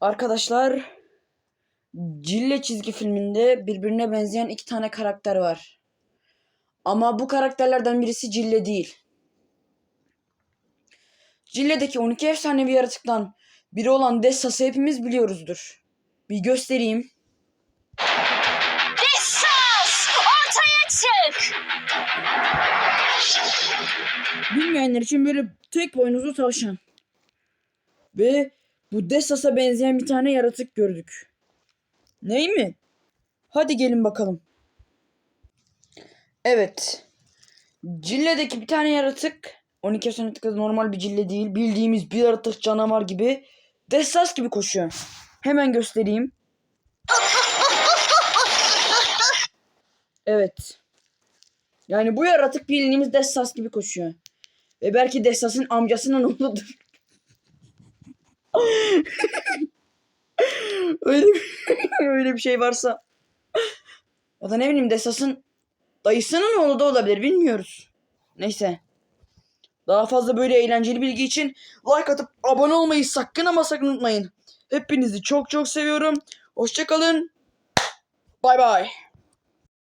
Arkadaşlar Cille çizgi filminde birbirine benzeyen iki tane karakter var. Ama bu karakterlerden birisi Cille değil. Cille'deki 12 efsanevi yaratıktan biri olan Dessas'ı hepimiz biliyoruzdur. Bir göstereyim. Dessas! Ortaya çık! Bilmeyenler için böyle tek boynuzlu tavşan. Ve bu Dessas'a benzeyen bir tane yaratık gördük. Ney mi? Hadi gelin bakalım. Evet. Cille'deki bir tane yaratık 12 efsanelikte normal bir cille değil. Bildiğimiz bir yaratık canavar gibi. Dessas gibi koşuyor. Hemen göstereyim. Evet. Yani bu yaratık bildiğimiz Dessas gibi koşuyor. Ve belki Dessas'ın amcasının oğludur. Öyle, öyle bir şey varsa. Ya da ne bileyim Dessas'ın dayısının oğlu da olabilir bilmiyoruz. Neyse. Daha fazla böyle eğlenceli bilgi için like atıp abone olmayı sakın ama sakın unutmayın. Hepinizi çok çok seviyorum. Hoşçakalın. Bay bay.